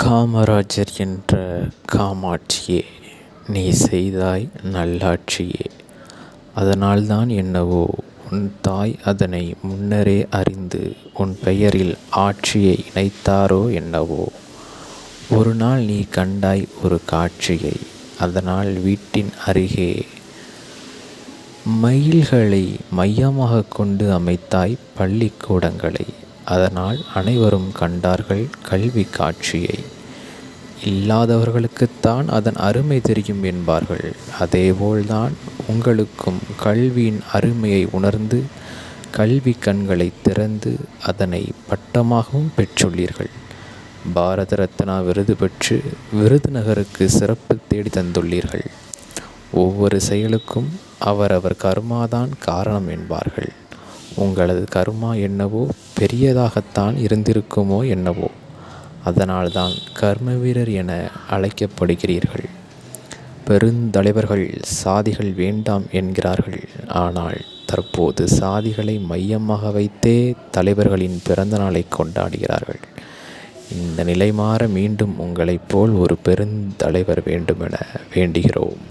காமராஜர் என்ற காமாட்சியே நீ செய்தாய் நல்லாட்சியே. அதனால்தான் என்னவோ உன் தாய் அதனை முன்னரே அறிந்து உன் பெயரில் ஆட்சியை இணைத்தாரோ என்னவோ. ஒரு நாள் நீ கண்டாய் ஒரு காட்சியை அதனால் வீட்டின் அருகே. மயில்களை மையமாக கொண்டு அமைத்தாய் பள்ளிக்கூடங்களை. அதனால் அனைவரும் கண்டார்கள் கல்வி காட்சியை. இல்லாதவர்களுக்குத்தான் அதன் அருமை தெரியும் என்பார்கள். அதேபோல்தான் உங்களுக்கும் கல்வியின் அருமையை உணர்ந்து கல்வி கண்களை திறந்து அதனை பட்டமாகவும் பெற்றுள்ளீர்கள். பாரத ரத்னா விருது பெற்று விருதுநகருக்கு சிறப்பு தேடி தந்துள்ளீர்கள். ஒவ்வொரு செயலுக்கும் அவரவர் கர்மாதான் காரணம் என்பார்கள். உங்களது கர்மா என்னவோ பெரியதாகத்தான் இருந்திருக்குமோ என்னவோ? அதனால்தான் கர்ம வீரர் என அழைக்கப்படுகிறீர்கள். பெருந்தலைவர்கள் சாதிகள் வேண்டாம் என்கிறார்கள். ஆனால் தற்போது சாதிகளை மையமாக வைத்தே தலைவர்களின் பிறந்த நாளை கொண்டாடுகிறார்கள். இந்த நிலை மாற மீண்டும் உங்களைப் போல் ஒரு பெருந்தலைவர் வேண்டுமென வேண்டுகிறோம்.